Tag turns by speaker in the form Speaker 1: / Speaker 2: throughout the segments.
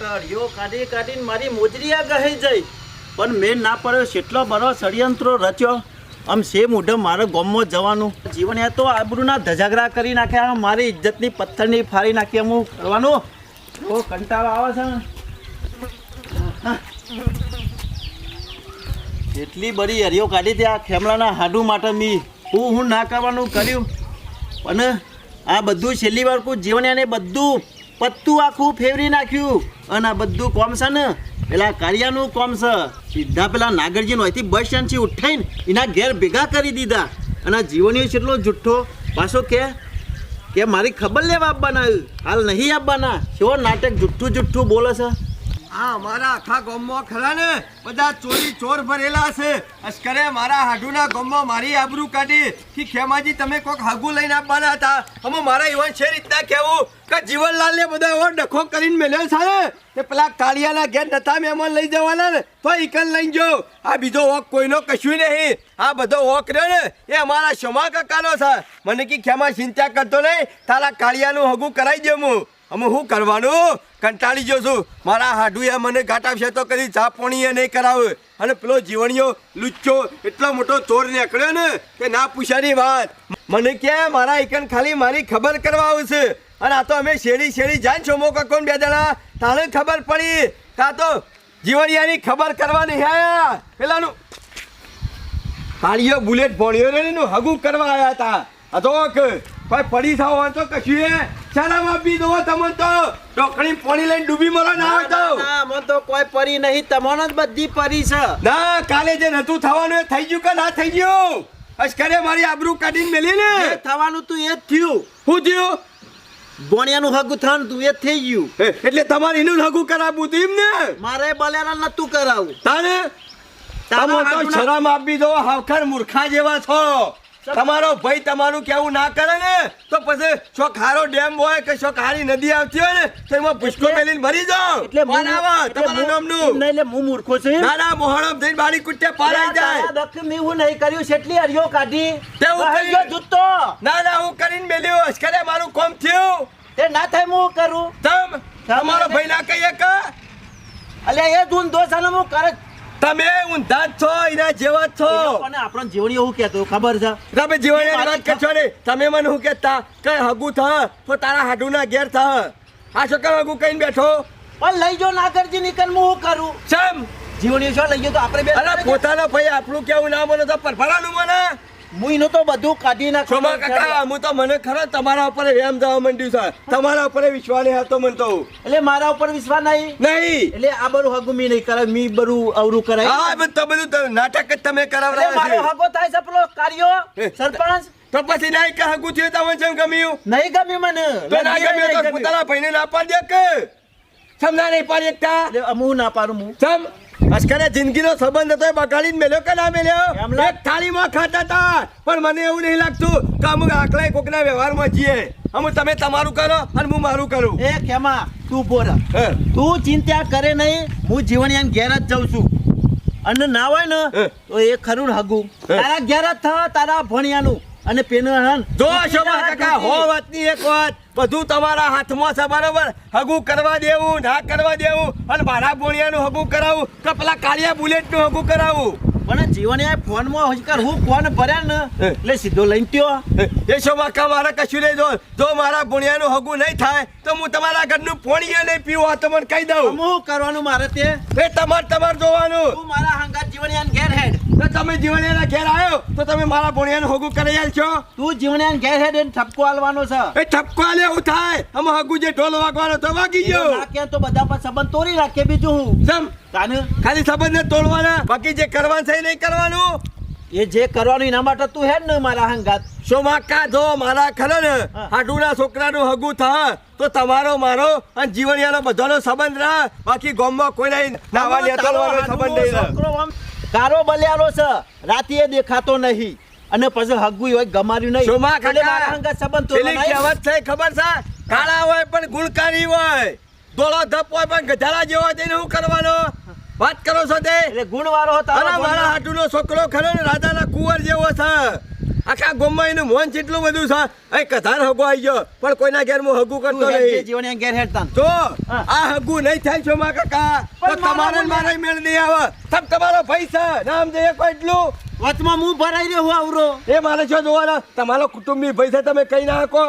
Speaker 1: ખેમલા કાઢી કાઢીને મારી મોજરી આ ગહી જઈ. પણ મેં ના પડ્યો કેટલો બરો ષડયંત્રો રચ્યો. આમ સે મોઢે મારે ગોમમાં જવાનું? જીવન એ તો આબરૂના ધજાગરા કરી નાખ્યા મારી ઇજ્જતની પથ્થરની ફાડી નાખી હું કરવાનું? બહુ કંટાળો આવે છે. એટલી બધી હરિયો કાઢી ત્યાં ખેમલાના હાડુ માટે મી. હું હું ના કરવાનું કર્યું. અને આ બધું છેલ્લી વાર કોઈ જીવન એને બધું પત્તું આખું ફેવરી નાખ્યું. અને આ બધું કોમ છે ને, પેલા કારિયાનું કોમ છે. સીધા પેલા નાગરજીનો, અહીંથી બસ સ્ટેન્ડથી ઉઠાઈને એના ઘેર ભેગા કરી દીધા. અને જીવનીઓ છેટલો જુઠ્ઠો. પાછો કે કે મારી ખબર લેવા આપવાના હાલ નહીં આપવાના. કેવો નાટક જુઠ્ઠું જુઠ્ઠું બોલે છે?
Speaker 2: આ અમારા આખા ગામમાં ખરા ને? બધા ચોરી ચોર ભરેલા છે. અશ્કરે મારા હાડુના ગામમાં મારી આબરૂ કાઢી કે ખેમાજી તમે કોક હાગુ લઈને આપવાના હતા. અમે મારા યુવાન છે રીતના કહેવું કે જીવનલાલ ને બધા એવો ડખો કરીને મેલ્યો છે તે પેલા કાળિયાના ઘેર નતા મહેમાન લઈ જવાના ને? તો ઈકન લઈને જો આ બીજો વોક કોઈનો કશું નહીં. આ બધો વોક રહ્યો ને, એ અમારા શમા કાકાનો છે. મને કે ખેમા ચિંતા કરતો નહીં. તારા કાળિયાનું હગું કરાવી દે હું. અમે શું કરવાનું? કંટાળી ગયો છું. મારા હાડુએ મને ઘાટા છે તો કદી ચા પાણી નહીં કરાવે. અને પેલો જીવણીયો લુચ્ચો, એટલો મોટો ચોર નીકળ્યો ને કે ના પૂછાની વાત. મને કે, મારા એકન ખાલી મારી ખબર કરવા આવશે અને આ તો અમે શેરી શેરી જાન છો, મોકા કોણ બે જણા? તારે ખબર પડી. કાં તો જીવણિયાની ખબર કરવાની આયા પેલાનું તાળીઓ બુલેટ ભણ્યો રે હગું કરવા આવ્યા હતા આ ભાઈ પડી થાવ તો કશું શરમ આપી દો તમને તો ટોકણી પાણી લઈને ડૂબી મરો ના આવતો
Speaker 1: ના, મને તો કોઈ પરી નહીં તમને જ બધી પરી છે.
Speaker 2: ના કાલે જે નતું થવાનું એ થઈ ગયું કે ના થઈ ગયું? અસ્કરે મારી આબરૂ કાઢીને મેલી ને.
Speaker 1: થવાનું તું એ જ થયું.
Speaker 2: શું થયું?
Speaker 1: બોણિયાનું હગું થવાનું તું એ થઈ ગયું.
Speaker 2: એટલે તમારે એનું હગું કરાવવું તું એમ ને
Speaker 1: મારે બલેરા નતું કરાવું તારા
Speaker 2: તમે તો શરમ આપી દો હાવખર મૂર્ખા જેવા છો. તમારો ભાઈ તમારું કેવું ના કરે ને? તો પછી છો ખારો ડેમ હોય કે છો ખારી નદી આવતી હોય ને તો એમાં પુષ્કો
Speaker 1: એટલે-
Speaker 2: મેલીને ભરી જાઓ.
Speaker 1: એટલે એટલે
Speaker 2: તમારા નામનું?
Speaker 1: નહીં, એટલે હું મૂર્ખો છું
Speaker 2: ના ના મોહરમ થઈને બાળી કુટ્ટે પારાઈ જાય.
Speaker 1: દખ મેં હું નહીં કર્યું છેટલી હરિયો કાઢી.
Speaker 2: તે હું
Speaker 1: જૂતો
Speaker 2: ના ના હું કરીને મેલ્યો. અસ્કરે મારું કોમ થયું.
Speaker 1: તે ના થાય હું કરું.
Speaker 2: તમ તમારો ભાઈ ના કહીએ કે?
Speaker 1: અલ્યા એ ધૂન દોષ અને હું કરે
Speaker 2: તમે ઊંધા છો એના જેવા છો.
Speaker 1: અને આપણો જીવણી એવું કહેતો ખબર છે?
Speaker 2: તમે
Speaker 1: જીવણી
Speaker 2: વાત કરશો ને તમે મને શું કહેતા? કે હગુ થ? તો તારા હાડુના ઘેર થ. આ શું હગુ કહીને બેઠો?
Speaker 1: પણ લઈ જો નાગરજી નીકળ હું શું કરું?
Speaker 2: ચમ
Speaker 1: જીવણી છો લઈ ગયો તો આપણે બે
Speaker 2: પોતાનો ભાઈ આપણું કેવું ના બોલો તો પરફરાનું મને
Speaker 1: હું તો બધું કાઢી નાખો
Speaker 2: કાકા હું તો મને ખરા તમારા ઉપર એમ જવા માંડ્યું છે. તમારા ઉપર વિશ્વાસ નહીં હતો મને તો.
Speaker 1: એટલે મારા ઉપર વિશ્વાસ નહીં?
Speaker 2: નહીં.
Speaker 1: એટલે આ બધું હગું મી નહીં કરે મી બધું અવરું કરે
Speaker 2: હા તો બધું નાટક જ તમે કરાવરા
Speaker 1: મારો હગો થાય છે પેલો કાર્યો સરપંચ?
Speaker 2: તો પછી નહીં કે હગું થયું તમને જેમ ગમ્યું?
Speaker 1: નહીં ગમ્યું મને.
Speaker 2: તો ના ગમ્યું તો પોતાના ભાઈને ના પાડી દે કે. સમજા નહીં પાડી એકતા.
Speaker 1: હું ના પાડું હું
Speaker 2: સમ અસ્કરે જિંદગીનો સંબંધ હતો એ બગાડીને મેલ્યો કે ના મેલ્યો? એક થાળીમાં ખાતા હતા પણ મને એવું નહીં લાગતું કે અમુક આકલાય કોકના વ્યવહારમાં જઈએ અમુક તમે તમારું કરો અને હું મારું કરું.
Speaker 1: એ ખેમા તું બોલ
Speaker 2: હે.
Speaker 1: તું ચિંતા કરે નહીં હું જીવણિયાન ઘેર જ જાઉં છું. અને ના હોય ને તો એ ખરું હગું. તારા ઘેર જ થા તારા ભણિયાનું. અને પેનું
Speaker 2: જો શોભા કાકા હો વાતની એક વાત. બધું તમારા હાથમાં છે બરોબર? હગું કરવા દેવું ના કરવા દેવું અને મારા બોણિયાનું હગું કરાવું કે પેલા કાળિયા બુલેટનું હગું કરાવું.
Speaker 1: પણ જીવણિયા ફોનમાં હજકર હું ફોન ભર્યા ને એટલે સીધો લઈને ત્યો
Speaker 2: એ શોભા કા મારે કશું નહીં જો જો મારા ભૂણિયાનું હગું નહીં થાય તો હું તમારા ઘરનું ફોણીએ નહીં પીવું આ તો મને કહી દઉં.
Speaker 1: હું કરવાનું મારે તે?
Speaker 2: એ તમારે તમારે જોવાનું.
Speaker 1: હું મારા હંગાત જીવણિયાન ઘેર હેડ.
Speaker 2: તો તમે જીવણિયાના ઘેર આવ્યો? તો તમે મારા ભણિયાનું હગું કરી આલશો
Speaker 1: તું જીવણિયાન ઘેર હેડ દેન ઠપકો આલવાનો છે.
Speaker 2: એ ઠપકો આલે એવું થાય. અમે હગુ જે ઢોલ વાગવાનો તો વાગી ગયો.
Speaker 1: ના તો બધા પર સંબંધ તોડી રાખે બીજું હું.
Speaker 2: સમ
Speaker 1: તાને?
Speaker 2: ખાલી સંબંધ ને તોડવાના. બાકી જે કરવાનું છે એ નહીં કરવાનું.
Speaker 1: એ જે કરવાનું એના માટે તું હેડ ને મારા હંગાત.
Speaker 2: સોમાકા જો મારા ખરો ને
Speaker 1: હા.
Speaker 2: હાડુના છોકરાનું હગું થા. તો તમારો મારો અને જીવણિયાનો બધાનો સંબંધ રહે. બાકી ગામમાં કોઈ નહીં. નાવા લેતરવાનો સંબંધ નહીં રહે.
Speaker 1: કારો બલ્યાલો છે. રાતીએ દેખાતો નહીં. અને પછી હગુઈ હોય ગમાર્યું નહીં.
Speaker 2: સોમા
Speaker 1: એટલે
Speaker 2: કાકા,
Speaker 1: સંબંધ તો
Speaker 2: પેલી. કહેવત છે ખબર છે? કાળા હોય પણ ગુણકારી હોય. દોળો ધપ હોય પણ ગધાડા જેવો હોય તેને શું કરવાનો? વાત કરો છો તે?
Speaker 1: એટલે ગુણવાળો હતો
Speaker 2: મારા હાટુનો છોકરો ખરો ને રાજાના કુંવર જેવો છે. આખા ગામમાં એનું મોન જેટલું બધું છે? અહીં કધાર હગો આવી ગયો. પણ કોઈના ઘેર હું હગું કરતો
Speaker 1: જે
Speaker 2: નહીં.
Speaker 1: જીવન ઘેર હેડતા તો
Speaker 2: આ હગું નહીં થાય છો માં કાકા. તો તમારે મારે મેળ નહીં આવે. તમ તમારો પૈસા નામ દે એક એટલું.
Speaker 1: વચમાં હું ભરાઈ રહ્યો હું આવરો.
Speaker 2: એ મારે છો જોવાના તમારો કુટુંબી પૈસા તમે કઈ ના શકો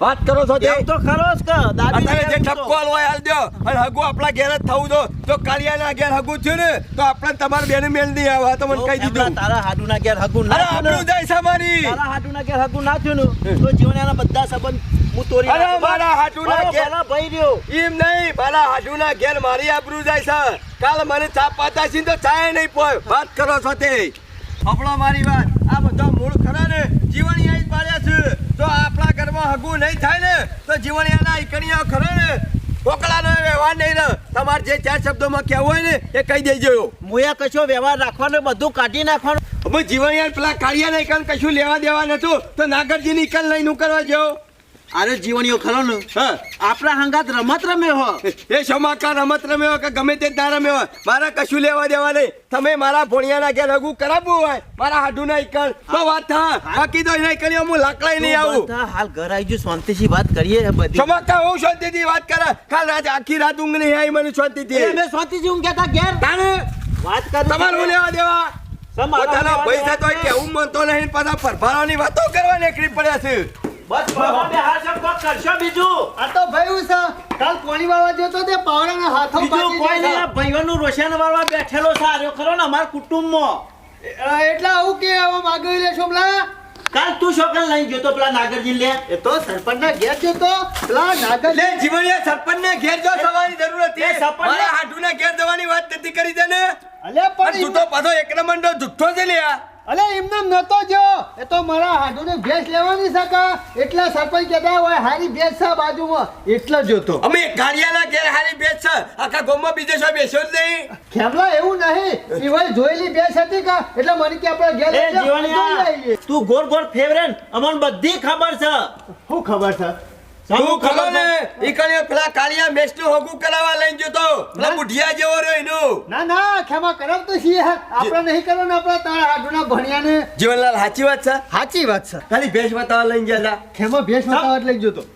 Speaker 2: વાત કરો છો તે
Speaker 1: તો ખરો જ કે દાદી
Speaker 2: જે ઠપકો હલવાય હાલ દો અને હગું આપણા ઘેર જ થવું દો. તો કાળિયાના ઘેર હગું થયું ને તો આપણે તમાર બેન મેલ નહીં આવે તો મને કહી દીધું.
Speaker 1: તારા હાડુના ઘેર હગું ના
Speaker 2: અરે આપણું જાય છે મારી
Speaker 1: તારા હાડુના ઘેર હગું ના થયું ને તો જીવણિયાના બધા સંબંધ હું તોરી
Speaker 2: અરે મારા હાડુના ઘેર
Speaker 1: ભાઈ રહ્યો.
Speaker 2: એમ નહીં મારા હાડુના ઘેર મારી આબરૂ જાય છે. કાલ મને ચા પાતા છે તો ચાય નહીં પોય વાત કરો છો તે. આપણો મારી વાત આ બધો મૂળ ખરા ને જીવણી આઈ પાડ્યા છે. તો આપણા ઘરમાં હગું નહીં થાય ને તો જીવણીયાના ઈકણીઓ ખરો ને. કોકડાનો વ્યવહાર નહીં ને. તમારે જે ચાર શબ્દોમાં કહેવું હોય ને એ કહી દેજો.
Speaker 1: મોયા કશો વ્યવહાર રાખવાનો બધું કાઢી નાખવાનું?
Speaker 2: જીવણીયા પેલા કાળિયા નહીં કશું લેવા દેવા નતું તો નાગરજીની ઈકલ લઈને હું કરવા જેવો
Speaker 1: અરે જીવણીઓ ખરો ને આપણા હંગાત રમત રમે હો.
Speaker 2: એ શમાકા રમત રમ્યો કે ગમે તે ના રમ્યો હો મારે કશું લેવા દેવા નહીં. તમે મારા ભોણિયાના ઘેર હગું કરાવવું હોય. મારા હાડુના ઈકણ તો વાત થા. બાકી તો નહીં કરી હું લાકડાઈ નહીં આવું.
Speaker 1: હાલ ઘર આવી ગયું શાંતિથી વાત કરીએ બધી.
Speaker 2: શમાકા હું શાંતિથી વાત કરે. કાલ રાત આખી રાત ઊંઘ નહીં આવી મને શાંતિથી.
Speaker 1: અમે શાંતિથી ઊંઘ કેતા ઘેર.
Speaker 2: તાણે?
Speaker 1: વાત કર
Speaker 2: તમારે હું લેવા દેવા? પોતાના પૈસા તો કેવું મનતો નહીં પાછા પરભારાની વાતો કરવા નીકળી પડ્યા છે.
Speaker 1: બસ બાબા બે હાથ સબ કોક કરશો બીજું?
Speaker 3: આ તો ભાઈ છે. કાલ પાણી વાળવા જતો તે પાવડાના હાથો
Speaker 1: બીજું કોઈ નહીં આ ભાઈઓનું રોશન વાળવા બેઠેલો છે. ખરો ને અમારા કુટુંબમાં.
Speaker 3: એટલે આવું કે હવે માગવી લે છોકરા
Speaker 1: કાલ તું છોકરા લઈ ગયો પેલા નાગરજી લે.
Speaker 3: એ તો સરપંચના ઘેર જતો પેલા નાગર
Speaker 2: લે સરપંચ ને ઘેર જો સવાની જરૂર હતી.
Speaker 1: એ સરપંચને-
Speaker 2: મારા હાડુના ઘેર જવાની વાત નથી કરી દે ને
Speaker 3: અલે
Speaker 2: પણ તું તો પાછો એક નંબરનો જુઠ્ઠો છે લ્યા.
Speaker 3: અલે એમને નતો જો એ તો મારા હાડુને ભેંસ લેવાની સકા. એટલા સરપંચ કહેતા હોય હારી ભેંસ છે બાજુમાં. એટલે જોતો.
Speaker 2: અમે ગાડિયાના ઘેર હારી ભેંસ છે. આખા ગામમાં બીજે છો બેસ્યો જ નહીં.
Speaker 3: ખેમલા એવું નહીં. એ જોયેલી ભેંસ હતી કા? એટલે મને કે આપણે ઘેર લઈ લઈએ.
Speaker 1: તું ગોળ ગોળ ફેવરેન. અમને બધી ખબર છે.
Speaker 3: શું ખબર છે?
Speaker 2: તું ખબર ને? ઈ કણે પેલા કાળિયા મેચનું હોગું કરાવવા લઈને તો પેલા
Speaker 3: ના.
Speaker 2: બુઢિયા જેવો રહ્યો એનું.
Speaker 3: ના ના ખેમા કરાવતો છીએ આપણે નહીં કરવાનું આપણે તારા હાડુના ભણિયાને.
Speaker 2: જીવનલાલ સાચી વાત છે?
Speaker 3: સાચી વાત છે.
Speaker 2: ખાલી ભેંસ બતાવવા લઈ ગયા હતા
Speaker 3: ખેમા ભેંસ બતાવવા લઈ ગયો
Speaker 1: તું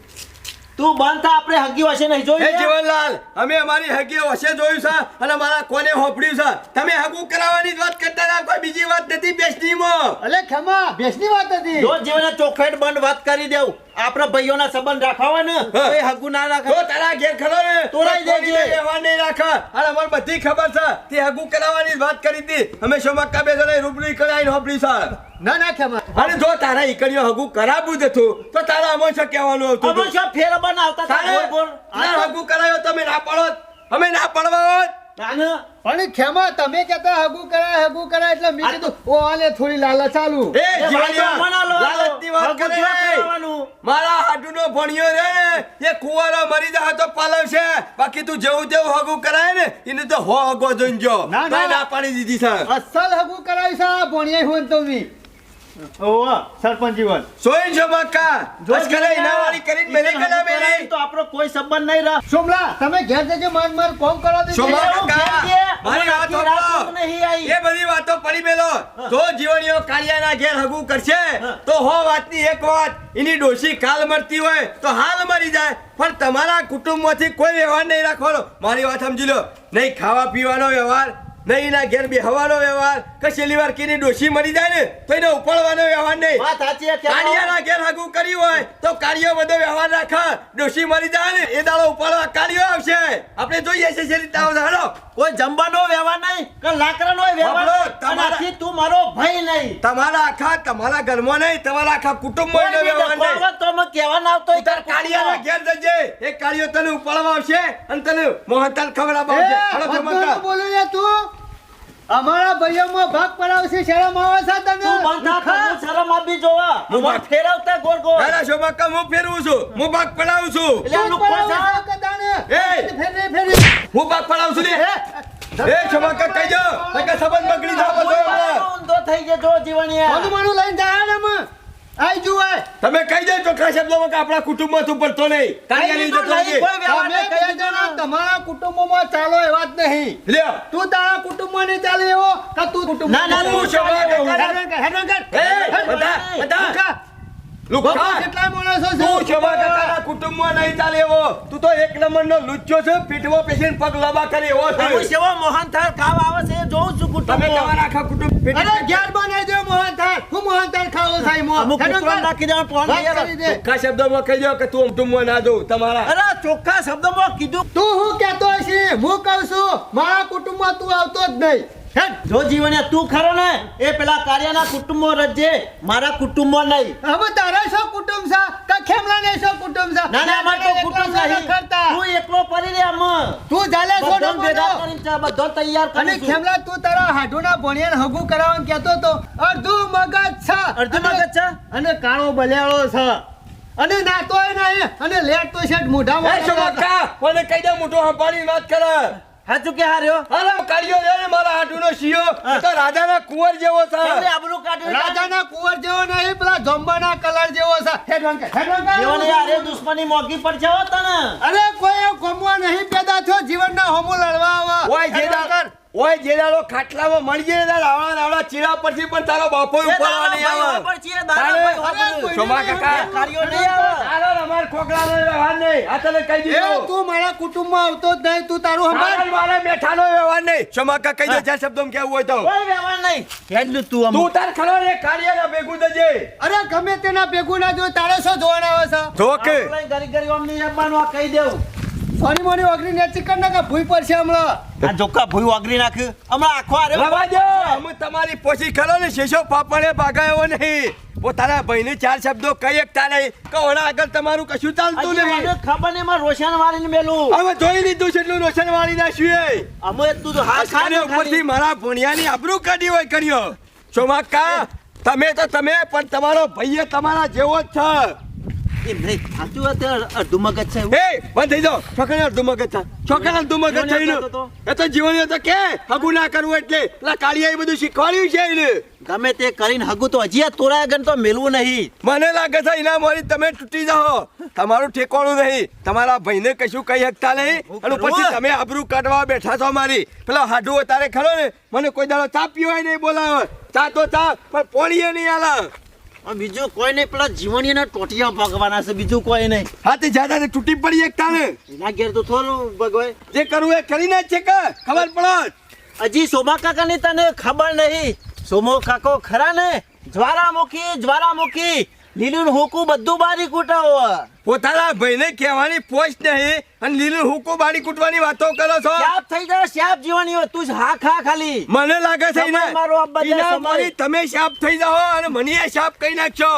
Speaker 1: બંધ થા આપણે હગી વશે નહીં
Speaker 2: જોઈએ
Speaker 1: એ
Speaker 2: જીવનલાલ અમે અમારી હગી વસે જોયું છે અને મારા કોને હોપડ્યું છે? તમે હગુ કરાવવાની વાત કરતા હતા કોઈ બીજી વાત નથી બેસનીમાં
Speaker 3: અલે ખમા બેસની વાત હતી.
Speaker 1: જો જીવન ચોખેટ બંધ વાત કરી દેવું. આપણા ભાઈઓના સંબંધ રાખવા ને તો એ હગુ ના
Speaker 2: તો તારા ઘેર ખરો ને
Speaker 1: તોડાઈ દેજે.
Speaker 2: એવા નહીં રાખે. અને અમારે બધી ખબર છે તે હગુ કરાવવાની વાત કરી હતી. અમે શોમક્કા બે જણે રૂબરૂ કરી હોપડી છે.
Speaker 3: ના ના ખેમા
Speaker 2: અને જો તારા ઈકડીઓ હગું કરાવું જ હતું તો તારા અમો શું કહેવાનું આવતું
Speaker 1: અમે
Speaker 2: હતું?
Speaker 1: શું ફેર બનાવતા
Speaker 2: તારે
Speaker 1: બોલ
Speaker 2: આ હગું કરાયો તમે ના પાડો અમે ના પડવા હોત.
Speaker 3: પણ ખેમા તમે કહેતા હગુ કરાય હગુ કરાય એટલે મેં કીધું ઓ આલે થોડી લાલા ચાલુ
Speaker 2: એ
Speaker 1: એ
Speaker 2: જીવણિયા,
Speaker 1: ભાઈઓ મના લો,
Speaker 2: લાલચની વાત કરે.
Speaker 1: જો
Speaker 2: એ.
Speaker 1: કરાવવાનું.
Speaker 2: મારા હાડુનો ભણિયો રે ને એ કુંવારો મરી જાય તો પાલવશે બાકી તું જેવું તેવું હગું કરાય ને એને તો હો હગો જોઈને જો.
Speaker 3: ના, ના.
Speaker 2: પાડી દીધી છે
Speaker 3: અસલ હગું કરાય છે ભણિયા હોય તો મી ઓવા સરપંચ જીવન.
Speaker 2: સોઈ જો મક્કા બસ કરે એના કરીને મેલે કલા મેલે
Speaker 1: તો આપણો કોઈ સંબંધ નહીં રહે.
Speaker 3: સોમલા તમે ઘેર જજો માર માર કોમ કરવા દે
Speaker 2: સોમા કાકા, મારી વાત સાંભળો.
Speaker 1: નહીં આવી.
Speaker 2: એ બધી વાતો પડી મેલો. તો જીવણીઓ કાળિયાના ઘેર હગું કરશે તો હો વાતની એક વાત એની ડોશી કાલ મરતી હોય તો હાલ મરી જાય. પણ તમારા કુટુંબમાંથી કોઈ વ્યવહાર નહીં રાખવાનો. મારી વાત સમજી લો. નહીં ખાવા પીવાનો વ્યવહાર નહીં ઘેર બેહવાનો વ્યવહાર કે છેલ્લી વાર કીની ડોશી મરી જાય ને તો એને ઉપાડવાનો વ્યવહાર નહીં.
Speaker 1: વાત સાચી છે.
Speaker 2: કાળિયાના ઘેર હગું કરી હોય તો કાળિયો બધો વ્યવહાર રાખા. ડોશી મરી જાય ને એ દાડો ઉપાડવા કાળિયો આવશે. આપણે જોઈએ છે શેરી તાવ હાલો.
Speaker 1: કોઈ જમવાનો વ્યવહાર નહીં કે લાકડાનો વ્યવહાર
Speaker 2: બાપલો,
Speaker 1: નહીં.
Speaker 2: તમારા-
Speaker 1: આનાથી તું મારો ભાઈ નહીં.
Speaker 2: તમારા આખા તમારા ઘરમાં નહીં તમારા આખા કુટુંબમાં વ્યવહાર નહીં.
Speaker 1: તો અમે કહેવા ના આવતો
Speaker 2: તાર કાળિયાના ઘેર જજે એ કાળિયો તને ઉપાડવા આવશે અને તને મોહનતાલ
Speaker 3: ખબર
Speaker 2: જમવા
Speaker 3: બોલું તું. અમારા ભાઈઓમાં ભાગ પડાવશે શરમ આવે છે તને?
Speaker 1: તું બંધા શરમ આપી જોવા.
Speaker 2: હું બા-
Speaker 1: ફેરવતા ગોળ ગોળ.
Speaker 2: તારા શોભાકા હું ફેરવું છું. હું ભાગ પડાવું છું.
Speaker 1: એટલે લોકો? છે
Speaker 2: એ!
Speaker 3: ફેરી, ફેરી.
Speaker 2: હું ભાગ પડાવું છું હે? એ શોભાકા કહી દો નકર સંબંધ બગડી જાય બધો
Speaker 1: ઊંધો થઈ જજો જીવણીયા.
Speaker 3: માનું માનું લઈને જાય ને. આઈ જુએ.
Speaker 2: તમે કહી દો ચોખ્ખા શબ્દોમાં કે આપણા કુટુંબમાં તું પડતો નહીં.
Speaker 1: કઈ
Speaker 2: જતો
Speaker 1: નહીં,
Speaker 3: તમે. તમારા કુટુંબોમાં ચાલો એવા જ નહીં.
Speaker 2: લ્યો.
Speaker 3: તું તારા કુટુંબમાં નહીં ચાલે એવો કે તું કુટુંબ
Speaker 1: ના, ના,
Speaker 2: હું શોભા કહું.
Speaker 3: હેડવાન કર, કર.
Speaker 2: બધા બધા.
Speaker 3: લુખા. માણસો છે?
Speaker 2: તું શોભા કુટુંબમાં નહીં ચાલે એવો. તું તો એક નંબરનો લુચ્ચો છે પીઠમાં પેશીને પગ લાંબા કરે એવો છે.
Speaker 1: હું સેવો મોહન થાળ ખાવ આવે છે જોઉં છું
Speaker 2: તમે
Speaker 1: કુટુંબમાં.
Speaker 2: તમારા આખા કુટુંબ
Speaker 3: અરે ઘેર બનાવી દે મો
Speaker 1: અમુક નાખી નહીં
Speaker 3: કરી દે.
Speaker 2: ચોખ્ખા શબ્દોમાં કહી દો કે તું કુટુંબમાં ના જવું તમારા
Speaker 1: અરે ચોખ્ખા શબ્દોમાં કીધું
Speaker 3: તું હું કહેતો હશે હું કહું છું મારા કુટુંબમાં તું આવતો જ નહીં.
Speaker 1: જો જીવને તું ખરો ને એ પેલા કાર્યના કુટુંબો રજે મારા કુટુંબો નહીં.
Speaker 3: હવે તારા શું કુટુંબ છે? કે ખેમલાને શું કુટુંબ છે?
Speaker 1: ના ના અમાર તો કુટુંબ નહીં.
Speaker 3: કરતા.
Speaker 1: તું એકલો પડી રે અમ
Speaker 3: તું જાલે છો
Speaker 1: બધાને ભેગા
Speaker 3: કરી
Speaker 1: કરીને ચા બધો તૈયાર
Speaker 3: અને ખેમલા તું તારા હાડુના ભણિયાને હગુ કરાવવાનું કહેતો તો અડધું મગજ છે.
Speaker 1: અડધું મગજ છે?
Speaker 3: અને કાળો બલેળો છે. અને નાતોય નહીં અને લેટ તો શેઠ મોઢામાં.
Speaker 2: એ શોભા કા મને કહી દે મોઢો હંપાડી વાત કરે.
Speaker 1: હાચું કે હાર્યો?
Speaker 2: અરે કાઢ્યો લે ને મારા હાટુનો શિયો. તો રાજાના કુંવર જેવો
Speaker 1: એમને
Speaker 2: એટલે
Speaker 1: આબરૂ કાઢ્યું
Speaker 3: રાજાના કુંવર જેવો નહીં પેલા જોંબાના કલર જેવો છે. હે ઢંકે હે ઢંકે.
Speaker 1: જીવન હારે દુશ્મની મોગી પર હો તને.
Speaker 3: અરે કોઈ ગમવા નહીં પેદા થયો જીવનના હોમો લડવા આવા.
Speaker 2: ઓય જે ઓય જે દાડો ખાટલામાં મળી જાય ને રાવણા રાવણા ચીરા પરથી પણ તારો બાપો
Speaker 1: ઉપર
Speaker 2: આવે. નહીં આવે શોભા કાકા.
Speaker 1: કાર્યો નહીં આવે
Speaker 2: તારો ને અમાર ખોખલાનો વ્યવહાર નહીં. આ તને કહી
Speaker 3: એ
Speaker 2: દીધું.
Speaker 3: તું મારા કુટુંબમાં આવતો જ નહીં તું તારું
Speaker 2: હમાર મારે બેઠા મેઠાનો વ્યવહાર નહીં. શોભા કાકા કહી દે ચાર શબ્દોમાં કેવું હોય તો.
Speaker 1: કોઈ વ્યવહાર નહીં. હેડલું તું આમ.
Speaker 2: તું તાર ખરો ને કાર્યના ભેગું થજે.
Speaker 3: અરે ગમે તેના ભેગું ના જો તારે શું જોવાના આવે છે?
Speaker 2: જો કે.
Speaker 1: ગરી ગરી આમ નહીં આપવાનું, આ કહી દેવું.
Speaker 3: સોની મોની ઓગળી ને ચિકન ના કે ભૂઈ પડશે હમણાં.
Speaker 1: આ જોકા ભૂઈ વાગરી નાખ્યું હમણાં આખો હારે
Speaker 2: રવા દે. અમે તમારી પોસી ખરો ને શેષો પાપણે ભાગાયો નહીં. ઓ તારા ભાઈને ચાર શબ્દો કઈ એક તારે કે આગળ તમારું કશું ચાલતું નહીં.
Speaker 1: મને ખબર નહીં માં રોશન વાળીને મેલું.
Speaker 2: હવે જોઈ લીધું છે એટલું રોશન વાળી નાખ્યું
Speaker 1: અમે તું તો હા
Speaker 2: ખાને ઉપરથી મારા ભણિયાની આબરૂ કાઢી હોય કર્યો. સોમાકા તમે તો તમે પણ તમારો ભાઈએ તમારા જેવો જ છે.
Speaker 1: એમ નહીં સાચું છે, અડધું મગજ છે
Speaker 2: એ બંધ થઈ જાઓ. છોકરા અડધું મગજ છે. છોકરા અડધું મગજ એ તો કે હગું ના કરવું એટલે. પેલા કાળિયાએ બધું શીખવાડ્યું છે એને.
Speaker 1: ગમે તે કરીને હગું તો હજી તોરા આગળ તો મેલવું નહીં.
Speaker 2: મને લાગે છે એના મોરી તમે તૂટી જાઓ. તમારું ઠેકોણું નહીં. તમારા ભાઈને કશું કહી શકતા નહીં. અને પછી તમે આબરૂ કાઢવા બેઠા છો મારી. પેલા હાડું તારે ખરો ને. મને કોઈ દાડો ચા પીવાય નહીં બોલાવે. ચા તો ચા પણ પોણીએ નહીં આલા.
Speaker 1: બીજું કોઈ નહીં પેલા જીવણીના ટોટિયા ભગવાના છે બીજું કોઈ નહીં.
Speaker 2: હા તે જ્યાદા તૂટી પડી એક ને
Speaker 1: એના ઘેર તો થોડું ભગવાન.
Speaker 2: જે કરવું એ કરીને જ છે કે? ખબર પડે
Speaker 1: હજી સોમા કાકાની તને ખબર નહીં. સોમો કાકો ખરા ને? જ્વારામુખી જ્વારામુખી લીલું હુકુ બધું બારી કૂટાવો.
Speaker 2: પોતાના ભાઈને કહેવાની પોસ્ટ નહીં અને લીલું હુકુ બારી કૂટવાની વાતો કરો છો?
Speaker 1: શાપ થઈ જાય શાપ જીવાની હોય તું જ હા ખા ખાલી.
Speaker 2: મને લાગે છે
Speaker 1: મારી
Speaker 2: તમે શાપ થઈ જાઓ અને મને એ શાપ કહી નાખશો.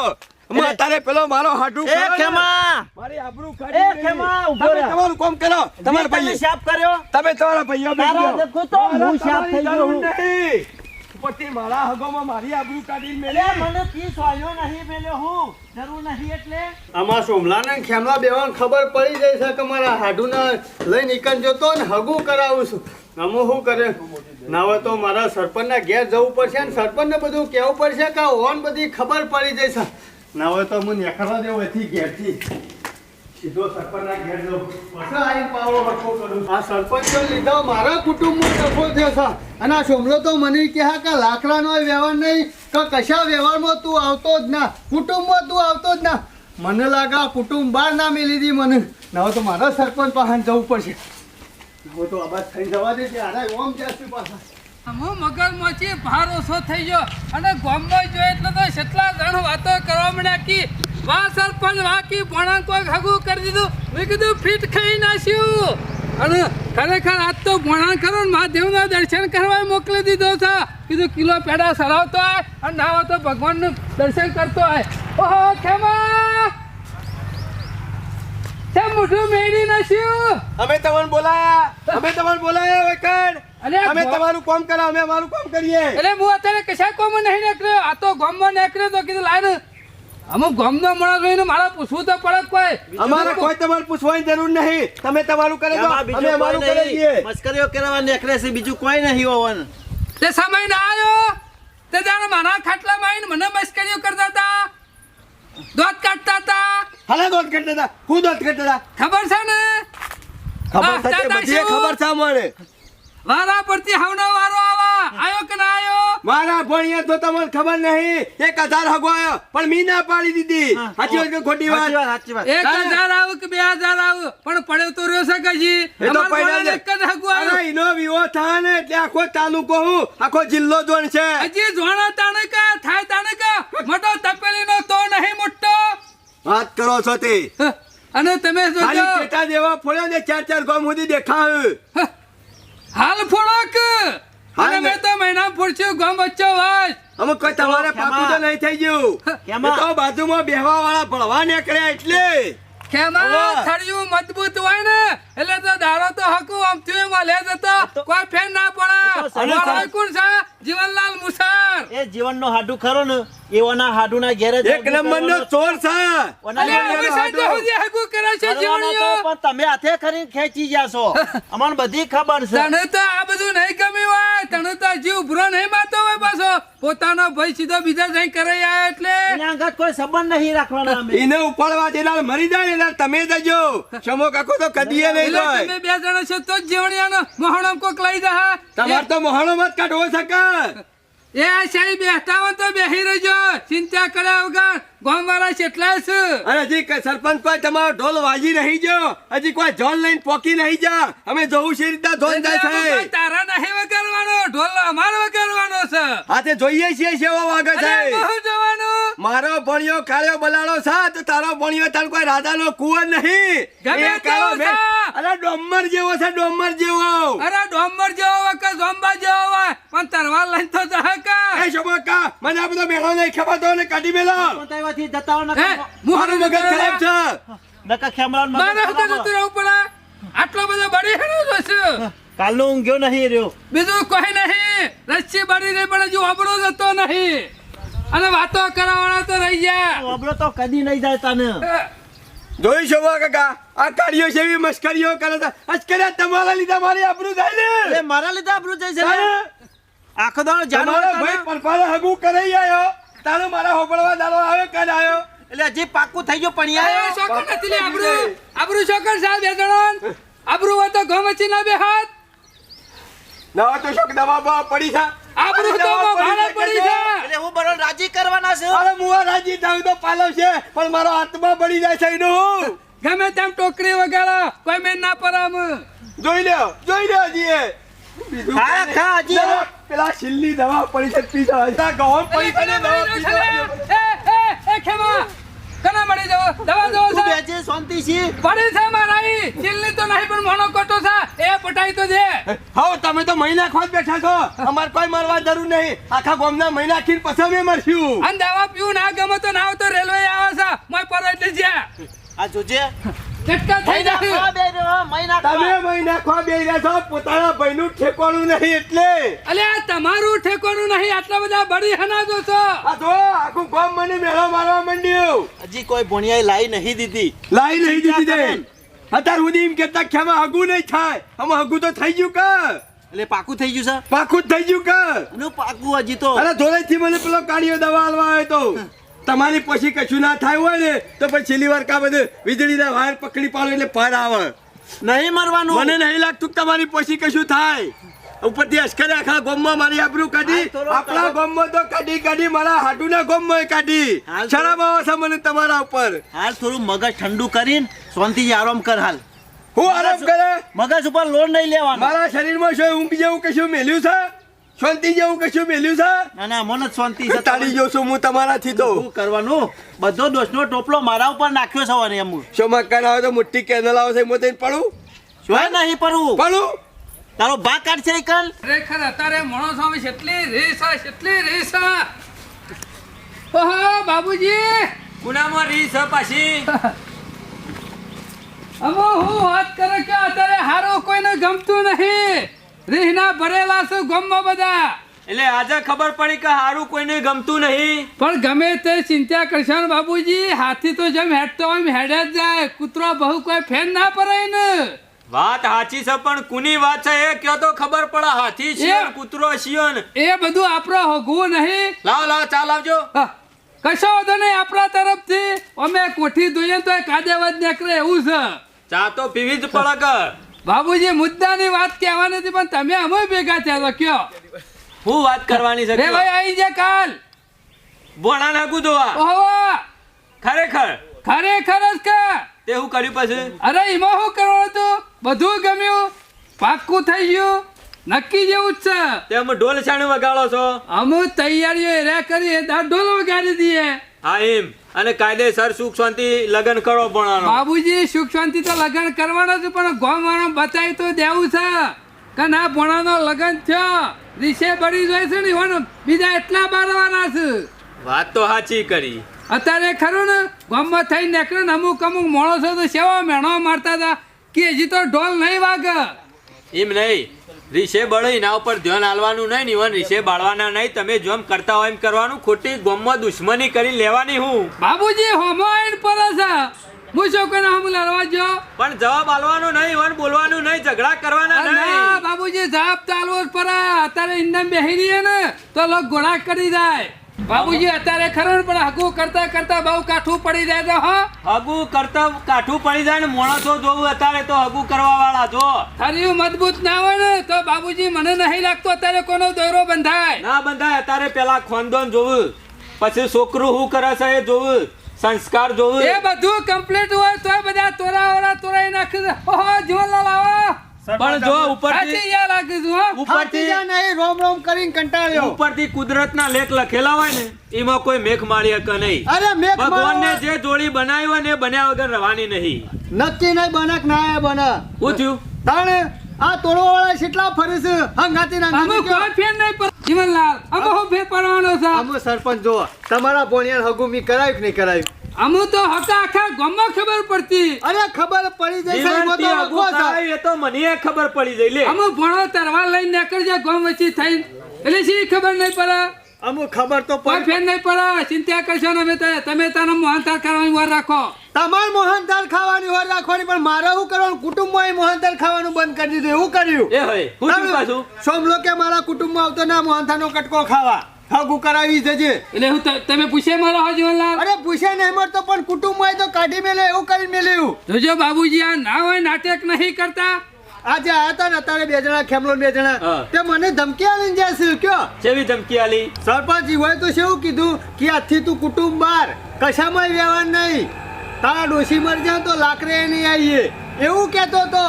Speaker 2: તારે પેલો મારો હાડું
Speaker 1: એ ખેમા!
Speaker 2: મારી આબરૂ કાઢી એ
Speaker 1: ખેમા,
Speaker 2: તમે
Speaker 1: રહે.
Speaker 2: તમારું કામ કરો તમારા ભાઈ
Speaker 1: શાપ કર્યો.
Speaker 2: તમે તમારા ભાઈઓ
Speaker 1: તારા દેખો તો હું
Speaker 2: મારા
Speaker 1: થઈ ગયો
Speaker 2: નહીં. ઉપરથી મારા હગોમાં મારી આબરૂ કાઢીને મેલે.
Speaker 1: મને ત્રીસ વાયો નહીં મેલ્યો હું. જરૂર નહીં એટલે?
Speaker 3: આમાં સોમલાને ખેમલા બેવાન ખબર પડી જાય છે કે મારા હાડુના લઈ નીકળ જતો ને હગું કરાવું છું. આમાં શું કરે? ના હોય તો મારા સરપંચના ઘેર જવું પડશે ને સરપંચને બધું કહેવું પડશે કે ઓન બધી ખબર પડી છે. ના હોય તો હું નેખરવા દેવું એથી ઘેરથી. સીધો મારા કુટુંબમાં ડખો થયો છે. અને આ સોમલો તો મને કહે કે લાકડાનો વ્યવહાર નહીં, કે કશા વ્યવહારમાં તું આવતો જ ના, કુટુંબમાં તું આવતો જ ના. મને લાગે કુટુંબ બહાર ના મેલી દી મને. નવો તો મારા સરપંચ પાસે જવું પડશે. નવો તો આબાદ થઈ જવા દે આના ઓમ જશે પાછા.
Speaker 4: હું મગજમાંથી ભાર ઓછો થઈ ગયો. અને ગામમાં જોયે એટલે તો કેટલા જણ વાતો કરવા માંડ્યા કે, વાહ સરપંચ, વાહ કી, ભણા કોઈ હગું કરી દીધું. મેં કીધું, ફીટ ખાઈ નાખ્યું અને ખરેખર આજ તો ભણા ખરો મહાદેવના દર્શન કરવા મોકલી દીધો છે. કીધું, કિલો પેડા સરાવતો હોય અને ના હોય તો ભગવાનનું દર્શન કરતો હોય ઓહો, ખેમા! તે મોઢું મેળી નાખ્યું
Speaker 2: અમે તમને બોલાયા, અમે તમને બોલાયા વેકણ અમે તમારું કામ કરો અમે અમારું કામ કરીએ.
Speaker 4: એટલે હું અત્યારે કશા કોમ નહીં નીકળ્યો. આ તો ગામમાં નીકળ્યો તો કીધું લાય અમુક ગામનો માણસ જોઈને મારે પૂછવું તો પડે કોઈ.
Speaker 2: અમારે કોઈ તમારે પૂછવાની જરૂર નહીં. તમે તમારું કરે દો અમે અમારું
Speaker 1: કોઈ
Speaker 2: કરી દઈએ.
Speaker 1: નહીં મસ્કરીઓ કરવા નીકળે છે બીજું કોઈ નહીં હોવાનું.
Speaker 4: તે સમય ના આવ્યો તે જાણે મારા ખાટલામાં આવીને મને મસ્કરીઓ કરતા હતા. દોત કાઢતા હતા.
Speaker 2: હાલે દોત કાઢતા હતા? હું દોત કાઢતા હતા?
Speaker 4: ખબર છે ને?
Speaker 2: ખબર
Speaker 4: હા,
Speaker 2: બધી ખબર છે મને
Speaker 4: વારા પરથી હવનો વારો આવા. આયો કે ના આયો?
Speaker 2: મારા ભણિયા તો તમને ખબર નહીં. એક હજાર હગો આવ્યો પણ મી ના પાડી દીધી. સાચી વાત કે ખોટી વાત?
Speaker 1: સાચી વાત
Speaker 4: એક હજાર આવ કે બે હજાર આવું? પણ પડ્યો તો રહ્યો છે કજી
Speaker 2: એ તો
Speaker 4: પડ્યો
Speaker 2: છે.
Speaker 4: એક જ હગું
Speaker 2: અરે ઇનો વિવો થાને એટલે આખો તાલુકો હું આખો જિલ્લો જોણ છે.
Speaker 4: હજી જોણા તાણે કા થાય તાણે કા? મોટો તપેલીનો તો નહીં મોટો.
Speaker 2: વાત કરો છો તે.
Speaker 4: અને તમે
Speaker 2: ખાલી
Speaker 4: જોજો.
Speaker 2: પેટા દેવા ફોડ્યો ને ચાર ચાર ગોમ સુધી દેખાય.
Speaker 4: હાલ ફોડોક!
Speaker 2: હાલ
Speaker 4: અને. મેં તો મહિના પૂછ્યું ગમ બચ્ચો વાસ
Speaker 2: અમે કોઈ તમારે. પાકું તો નહીં થઈ ગયું. એ તો બાજુમાં બેહવા વાળા ભણવા નીકળ્યા એટલે.
Speaker 4: ખેમા. થળિયું મજબૂત હોય ને એટલે તો દારો તો હકુ આમ થયું એમાં લે જતો કોઈ ફેન ના પડે. કોણ છે? જીવનલાલ
Speaker 1: એ જીવનનો હાડું ખરો ને એવાના હાડુના ઘેર જ
Speaker 2: એક નંબર નો ચોર છે.
Speaker 1: જ પણ તમે હાથે કરીને ખેંચી ગયા છો. અમને બધી ખબર છે.
Speaker 4: તને તો આ બધું નહીં ગમ્યું હોય. તને તો જીવ ભરો નહીં માતો હોય પાછો. પોતાનો ભાઈ સીધો બીજા જઈ કરે આયા એટલે.
Speaker 1: આગળ કોઈ સંબંધ નહીં રાખવાના અમે.
Speaker 2: એને ઉપાડવા દેનાર મરી જાય ને તમે જજો સમો કાકો તો કદીએ નહીં જાય
Speaker 4: તમે બે જણા છો તો જ જીવણીયાનો મોહણમ કોક લઈ જા
Speaker 2: તમારે તો મોહણો મત કાઢવો શકે
Speaker 4: એ આ બેસતા હોય તો બેહી રહેજો. ચિંતા કર્યા વગર ગામવાળા કેટલા છે?
Speaker 2: અને હજી સરપંચ કોઈ તમારો ઢોલ વાજી નહીં ગયો હજી કોઈ ઢોલ લઈને પોકી નહીં જા. અમે જોવું છે રીતના ઢોલ જાય છે.
Speaker 4: તારા નહીં વગાડવાનો. ઢોલ અમારો વગાડવાનો છે.
Speaker 2: હાથે જોઈએ છીએ સેવા વાગે છે.
Speaker 4: બહુ જવાનું.
Speaker 2: મારો ભણિયો કાળ્યો બલાડો છે તો તારો ભણ્યો તાર કોઈ રાધાનો કુંવર નહીં.
Speaker 4: ગમે તેવો.
Speaker 2: અરે ડોમર જેવો છે ડોમર જેવો.
Speaker 4: અરે ડોમર જેવો હોય કે ઝોમ્બા જેવો હોય? પણ તરવાર લઈને તો જહે કા.
Speaker 2: એ શોભકા કા મને આ બધો મેળો નહીં ખબર તો ને કાઢી મેલો
Speaker 1: પોતાવાથી જતા ન
Speaker 2: મારું મગજ ખરાબ છે.
Speaker 1: નકા ખેમરાન મગજ
Speaker 4: મારે જતું રહેવું પડે. આટલો બધો બડી હેડો છે
Speaker 1: કાલનો ઊંઘ્યો નહીં રહ્યો.
Speaker 4: બીજું કોઈ નહીં. રસ્સી બળી નહીં પણ હજુ અબડો જતો નહીં. અને વાતો કરાવવાના તો રહી ગયા.
Speaker 1: અબડો તો કદી નહીં જાય તને.
Speaker 2: જોઈ શોભા કાકા? આ કાર્યો છે એવી મસ્કરીઓ કરે છે. અસ્કર્યા તમારા લીધે મારી આબરૂ જાય
Speaker 1: એ મારા લીધે આબરૂ જાય છે આખો દાડો જાનવર
Speaker 2: ભાઈ પરપાળે હગુ કરી આયો. તારો મારા હોબળવા દાડો આવ્યો કદ આવ્યો
Speaker 1: એટલે હજી પાકું થઈ ગયું પણ
Speaker 4: એ
Speaker 1: યાર
Speaker 4: શોકર નથી લે આબરૂ. આબરૂ શોકર સાહેબ બે જણા આબરૂ હોય તો ઘઉં ના બે હાથ.
Speaker 2: ના તો શોક દવા બવા પડી છે.
Speaker 4: આબરૂ તો ભારે પડી છે.
Speaker 1: રાજી કરવાના છે?
Speaker 2: અરે મુવા રાજી થાવ તો પાલવ છે પણ મારો આત્મા બળી જાય છે એનો.
Speaker 4: ગમે તેમ ટોકરી વગાડા કોઈ મેં ના પરામ.
Speaker 2: જોઈ લ્યો જોઈ લ્યો હજી હા
Speaker 1: ખા, હજી
Speaker 2: દવા, પેલા છેલ્લી દવા પડી છે પીધા હજા ગહોમ પડી દવા પીધા
Speaker 4: એ એ એ ખેમા કના મળી જાવ દવા જોવો છે
Speaker 1: બેજે શાંતિ છે?
Speaker 4: પડી છે મારાઈ ચીલની તો નહીં પણ મોનો કોટો છે. એ પટાઈ તો દે.
Speaker 2: હાઉ તમે તો મહિના ખોદ બેઠા છો. અમાર કોઈ મરવા જરૂર નહીં. આખા ગામના મહિના ખીર પછી અમે મરશું.
Speaker 4: અને દવા પીવું ના ગમે તો ના તો રેલવે આવે છે. મોય પર એટલે જ્યાં
Speaker 1: આ જોજે.
Speaker 4: ચટકા થઈ
Speaker 1: મહિના
Speaker 2: તમે મહિના ખો બે રહ્યા છો પોતાના ભાઈનું ઠેકોણું નહીં એટલે.
Speaker 4: અલ્યા તમારું ઠેકોનું નહીં આટલા બધા બળી હનાજો છો.
Speaker 2: આ જો આખું કોમ મને મેળો મારવા માંડ્યું.
Speaker 1: હજી કોઈ ભણિયાઈ લાઈ નહીં દીધી.
Speaker 2: લાઈ નહીં દીધી દે અત્યાર સુધી એમ કેતા કે આમાં હગું નહીં થાય. આમાં હગું તો થઈ ગયું કે.
Speaker 1: એટલે પાકું થઈ ગયું છે?
Speaker 2: પાકું જ થઈ ગયું કે.
Speaker 1: પાકું હજી તો.
Speaker 2: અરે ધોળેથી મને પેલો કાઢ્યો દવા હાલવા આવ્યો તો. તમારી પછી કશું ના થાય હોય ને તો પછી છેલ્લી વાર કા બધું વીજળીના વાયર પકડી પાડો એટલે પાર આવે.
Speaker 1: નહીં મરવાનું.
Speaker 2: મને નહીં લાગતું કે તમારી પછી કશું થાય. ઉપરથી અસ્કરે આખા ગામમાં મારી આબરૂ કાઢી આપણા
Speaker 1: કરો.
Speaker 2: તો કાઢી કાઢી મારા હાડુના ગામમાં કાઢી. શરમ આવે મને તમારા ઉપર.
Speaker 1: હાલ થોડું મગજ ઠંડુ કરીને શાંતિથી આરામ કર હાલ.
Speaker 2: હું આરામ કરે?
Speaker 1: મગજ ઉપર લોન નહીં લેવાનો.
Speaker 2: મારા શરીરમાં શું ઊંઘ જેવું કશું મેલ્યું છે? શાંતિ જેવું કશું મેલ્યું છે?
Speaker 1: ના ના મન જ શાંતિ છે.
Speaker 2: તાળી જો છું હું તમારાથી તો
Speaker 1: શું કરવાનું? બધો દોષનો ટોપલો મારા ઉપર નાખ્યો છે અને એમ
Speaker 2: શું મકાન આવે તો મુઠ્ઠી કેનલ આવશે હું એમાં થઈને પડું?
Speaker 1: શું નહીં પડું
Speaker 2: પડું?
Speaker 1: તારો ભાગ કાઢશે કલ?
Speaker 4: ખરેખર અત્યારે મણો સ્વામી કેટલી રેસા આ કેટલી રીસ. ઓહો બાબુજી!
Speaker 5: કુનામાં રીસ પાછી.
Speaker 4: અમો હું વાત કરે કે અત્યારે હારો કોઈને ગમતું નહીં. રીહના ભરેલા છે ગામમાં બધા.
Speaker 5: એટલે આજે ખબર પડી કે હારું કોઈને ગમતું નહીં.
Speaker 4: પણ ગમે તે ચિંતા કરશો ને બાબુજી હાથી તો જેમ હેડતો એમ હેડે જ જાય. કૂતરો બહુ કોઈ ફેન ના પડે ને.
Speaker 5: વાત સાચી છે પણ કુની વાત છે એ કયો તો ખબર પડે. હાથી છે કૂતરો છીએ
Speaker 4: એ બધું આપણો હોગવું નહીં.
Speaker 5: લાવ લાવ ચાલ આવજો.
Speaker 4: કશો વાંધો નહીં આપણા તરફથી. અમે કોઠી ધોઈએ તો કાદેવદ નીકળે એવું છે.
Speaker 5: ચા તો પીવી જ પડે કે.
Speaker 4: બાબુજી મુદ્દાની વાત કહેવાની હતી પણ તમે અમે ભેગા થયા તો કયો?
Speaker 5: હું વાત કરવાની છે
Speaker 4: રે ભાઈ આવી જા કાલ.
Speaker 5: ભોણા નાખું તો
Speaker 4: ઓહો.
Speaker 5: ખરેખર?
Speaker 4: ખરેખર જ કે.
Speaker 5: તે હું કર્યું પછી?
Speaker 4: અરે એમાં શું કરવાનું હતું? બધું ગમ્યું? પાક્કું થઈ ગયું? નક્કી જેવું જ છે.
Speaker 5: તે અમે ઢોલ છાણું વગાડો છો.
Speaker 4: અમે તૈયારીઓ એ કરીએ દાઢ ઢોલ વગાડી દઈએ.
Speaker 5: હા એમ. અને કાયદેસર સુખ શાંતિ લગ્ન કરો પણ
Speaker 4: બાબુજી સુખ શાંતિ તો લગ્ન કરવાનો છે પણ ગોમ વાળા બતાવી તો દેવું છે. કે ના ભણાનો લગ્ન થયો. રીસે બળી જાય છે ને એવાનો બીજા એટલા બારવાના છે.
Speaker 5: વાત તો સાચી કરી.
Speaker 4: અત્યારે ખરું ને ગામમાં થઈ નીકળે ને અમુક અમુક માણસો તો સેવા મેણો મારતા હતા કે હજી તો ઢોલ નહીં વાગે.
Speaker 5: એમ નહીં. રીશે બળો એના ઉપર ધ્યાન આલવાનું નહીં નિવન ઇવન બાળવાના નહીં. તમે જેમ કરતા હોય એમ કરવાનું. ખોટી ગોમમાં દુશ્મની કરી લેવાની હું.
Speaker 4: બાબુજી હોમો આઈને પડે છે. હું કોને હમ લડવા જો
Speaker 5: પણ જવાબ આલવાનો નહીં વન બોલવાનું નહીં ઝઘડા કરવાના નહીં.
Speaker 4: બાબુજી જવાબ ચાલવો જ પડે. અત્યારે ઇન્ડમ બેહી રહીએ ને તો લોક ગોળા કરી જાય. બાબુજી અત્યારે ખરું પણ હગું કરતા કરતા બહુ કાઠું પડી જાય તો હા?
Speaker 5: હગું કરતા કાઠું પડી જાય ને માણસો જોવું અત્યારે તો હગું કરવા વાળા જો
Speaker 4: થરિયું મજબૂત ના હોય ને તો બાબુજી મને નહીં લાગતો અત્યારે કોનો દોરો બંધાય.
Speaker 5: ના બંધાય અત્યારે પેલા ખોંદોન જોવું. પછી છોકરું શું કરે છે એ જોવું. સંસ્કાર જોવું.
Speaker 4: એ બધું કમ્પ્લીટ હોય તો બધા તોરા ઓરા તોરાઈ નાખી દે ઓહો જીવનલાલ આવો
Speaker 5: પણ જો ઉપરથી
Speaker 4: યાર લાગે છે
Speaker 5: ઉપરથી
Speaker 3: જા નહીં રોમ રોમ કરીને કંટાળ્યો.
Speaker 5: ઉપરથી કુદરતના લેખ લખેલા હોય ને એમાં કોઈ મેખ મારી શકે નહીં.
Speaker 3: અરે મેખ
Speaker 5: ભગવાનને જે જોડી બનાવી હોય ને બન્યા વગર રવાની નહીં.
Speaker 3: નક્કી નહીં બનક ના બને.
Speaker 5: પૂછ્યું થયું?
Speaker 3: તાણે આ તોડવા વાળા કેટલા ફરે છે હંગાતી ના
Speaker 4: અમે કોઈ ફેર નહીં પર જીવનલાલ અમે હો ફેર પડવાનો છે.
Speaker 3: અમે સરપંચ જો તમારા બોણિયાર હગુમી કરાયું કે નહીં કરાયું?
Speaker 4: અમુ તો હતા આખા ગામમાં ખબર પડતી.
Speaker 3: અરે ખબર પડી જાય છે એમાં તો વખો
Speaker 5: થાય એ તો મને ખબર પડી જઈ લે.
Speaker 4: અમુ ભણો તરવા લઈને નીકળજે ગામ વચ્ચે થઈ એટલે શી ખબર નહીં પડે?
Speaker 3: અમુ ખબર તો
Speaker 4: કોઈ ફેર નહીં પડે ચિંતા કરશો ને અમે તો- તમે તારા મોહનતાર કરવાની વાર રાખો.
Speaker 3: તમારે મોહનતાર ખાવાની વાર રાખવાની પણ મારે શું કરવાનું? કુટુંબમાં મોહનતાર ખાવાનું બંધ કરી દીધું એવું કર્યું?
Speaker 5: એ હોય.
Speaker 3: સોમલો કે મારા કુટુંબમાં આવતો ના મોહનથાળનો કટકો ખાવા. હગું કરાવી જજે.
Speaker 4: એટલે હું તમે પૂછે મારો હો જીવનલાલ
Speaker 3: અરે પૂછે નહીં મળતો પણ કુટુંબમાં તો કાઢી મેલે એવું કરી મેલ્યું.
Speaker 4: જોજો બાબુજી આ ના હોય નાટક નહીં કરતા.
Speaker 3: આજે આયા હતા ને અત્યારે બે જણા ખેમલો બે જણા. તે મને ધમકી આલી જાય છે કયો?
Speaker 5: કેવી ધમકી આલી?
Speaker 3: સરપંચ હોય તો શું કીધું? કે આજથી તું કુટુંબ બાર કશામાં વ્યવહાર નહીં. તારા ડોશી મર જાય તો લાકડે નહીં આવીએ. એવું કહેતો તો.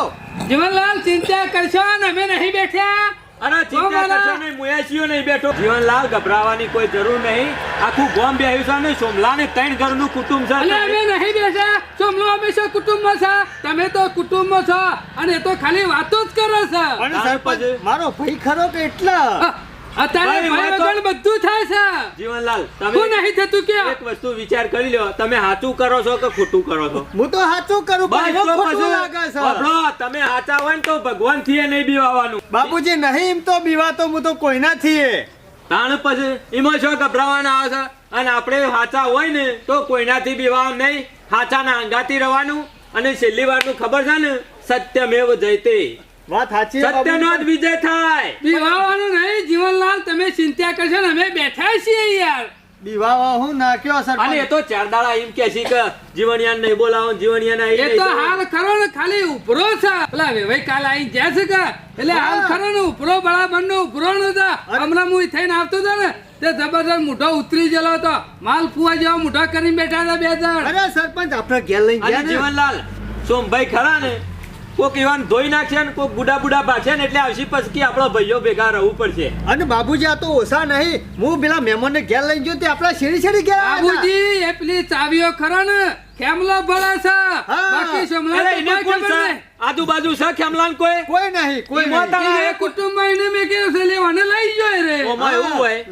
Speaker 4: જીવનલાલ ચિંતા કરશો ને અમે નહીં બેઠ્યા
Speaker 5: અરે ચિંતા
Speaker 4: મારા-
Speaker 5: કરશો નહીં? મુયાશીઓ નહીં બેઠો. જીવનલાલ ગભરાવાની કોઈ જરૂર નહીં. આખું ગોમ બેહ્યું છે ને સોમલા ને ત્રણ ઘરનું કુટુંબ છે.
Speaker 4: એટલે અમે નહીં બેઠા સોમલો હંમેશા કુટુંબમાં છે. તમે તો કુટુંબમાં છો. અને એ તો ખાલી વાતો જ કરો છો.
Speaker 3: અને સરપંચ
Speaker 5: પછી?
Speaker 3: મારો ભાઈ ખરો કે એટલા?
Speaker 4: અત્યારે
Speaker 5: ભાઈ,
Speaker 4: ભાઈ વગર બધું થાય છે.
Speaker 5: જીવનલાલ તમે
Speaker 4: નહીં થતું કે
Speaker 5: એક વસ્તુ વિચાર કરી લ્યો. તમે સાચું કરો છો કે ખોટું કરો છો?
Speaker 3: હું તો સાચું કરું
Speaker 5: બસ તો
Speaker 3: ખોટું લાગે છે.
Speaker 5: સાંભળો, તમે સાચા હોય ને તો ભગવાનથી નહીં બીવાવાનું.
Speaker 3: બાપુજી નહીં એમ તો બીવાતો હું તો કોઈના થઈએ
Speaker 5: તાણ પછી એમાં શું ગભરાવાના આવે છે? અને આપણે સાચા હોય ને તો કોઈનાથી બીવાનું નહીં. સાચાના અંગાથી રહેવાનું અને છેલ્લી વારનું ખબર છે ને? સત્યમેવ જયતે.
Speaker 3: વાત સાચી
Speaker 5: સત્યનો જ વિજય થાય.
Speaker 4: વિવાહવાનું નહીં જીવનલાલ તમે ચિંતા કરશો ને અમે બેઠા છીએ યાર.
Speaker 3: બીવાવા હું નાખ્યો
Speaker 5: અને એ તો ચાર દાડા એમ કે છે કે જીવણિયાને નહીં બોલાવો જીવણિયાને અહીં
Speaker 4: એ તો હાલ ખરો ને ખાલી ઉભરો છે. પેલા વેવાઈ કાલ આવી ગયા છે કે એટલે હાલ ખરો ને ઉભરો બરાબર નો ઉભરો નો હતા હમણાં હું થઈને આવતો હતો ને તે જબરદસ્ત મોઢો ઉતરી ગયેલો હતો. માલ ફુવા જેવા મોઢા કરીને બેઠા હતા બે જણ.
Speaker 3: અરે સરપંચ આપણે ઘેર લઈને
Speaker 5: અને
Speaker 3: ગયા
Speaker 5: જીવનલાલ સોમભાઈ ખરા ને? કોક ઈવાન ધોઈ નાખશે ને કોક બુડા બુડા ભાગશે ને એટલે આવશે પછી આપણા ભાઈઓ ભેગા રહેવું પડશે.
Speaker 3: અને બાબુજી આ તો ઓછા નહીં. હું પેલા મહેમાનને ઘેર લઈને ગયો તે આપણા શેરી શેરી ઘેર
Speaker 4: બાબુજી એ પેલી ચાવીઓ ખરા ને ખેમલો ભળે છે.
Speaker 3: હા.
Speaker 4: બાકી સમલા
Speaker 5: એને
Speaker 4: કોઈ
Speaker 5: કોણ છે? આજુબાજુ છે ખેમલાન કોઈ?
Speaker 3: કોઈ નહીં કોઈ
Speaker 5: મોટા
Speaker 3: નહીં.
Speaker 4: એને એને મેં કીધું છે લેવાને લઈ ગયો રે.
Speaker 5: ઓમાં એવું હોય.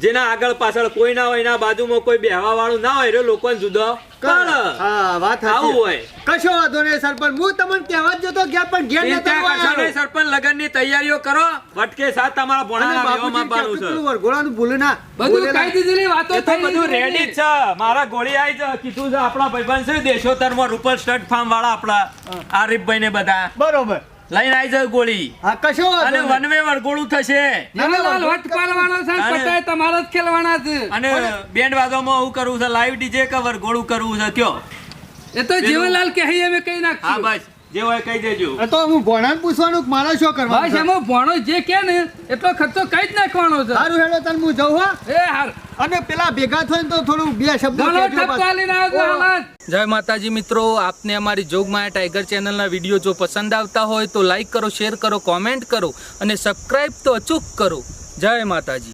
Speaker 5: જેના આગળ પાછળ કોઈ ના હોય એના બાજુમાં કોઈ બેહવા વાળું ના હોય એ લોકોને જુદો કરે.
Speaker 3: હા વાત
Speaker 5: આવું હોય.
Speaker 3: કશો વાંધો નહીં સરપંચ. હું તમને કહેવા જતો ગયા પણ ઘેર નતો
Speaker 5: ચિંતા નહીં, સરપંચ લગનની તૈયારીઓ કરો. વટકે સાથ તમારા ભોણાના છે.
Speaker 3: વરઘોડાનું ભૂલ ના
Speaker 4: બધું
Speaker 3: બોલેલા.
Speaker 4: દીધેલી વાતો થઈ
Speaker 5: બધું રેડી છે. મારા ગોળી આવી છે કીધું છે આપણા ભાઈબંધ છે દેશોતરમાં રૂપલ સ્ટડ ફાર્મ વાળા આપણા આરીફભાઈ ને બધા.
Speaker 3: બરોબર.
Speaker 5: લઈને આવી જાય ગોળી.
Speaker 3: હા કશો
Speaker 5: અને. વનવે વરગોળું થશે.
Speaker 4: જીવનલાલ વટ પાડવાનો છે પટાય તમારા જ ખેલવાના છે.
Speaker 5: અને બેન્ડ વાગવામાં આવું કરવું છે લાઈવ ડીજે કવર ગોળું કરવું છે કયો?
Speaker 4: એ તો જીવનલાલ કહે અમે કઈ
Speaker 5: હા બસ. જે હોય કહી દેજો.
Speaker 3: તો હું ભોણાને પૂછવાનું કે મારે શું
Speaker 4: બસ
Speaker 3: કરવાનું છે?
Speaker 4: એમાં ભણો જે કે ને એટલો ખર્ચો કઈ જ નાખવાનો છે?
Speaker 3: સારું હેડો તને હું જઉં હા.
Speaker 4: એ હાર.
Speaker 3: અને પેલા ભેગા થઈને ને તો થોડું બે શબ્દો.
Speaker 4: જય માતાજી મિત્રો આપને અમારી જોગમાયા ટાઈગર ચેનલના વીડિયો જો પસંદ આવતા હોય તો લાઈક કરો શેર કરો કોમેન્ટ કરો અને સબસ્ક્રાઇબ તો અચૂક કરો. જય માતાજી.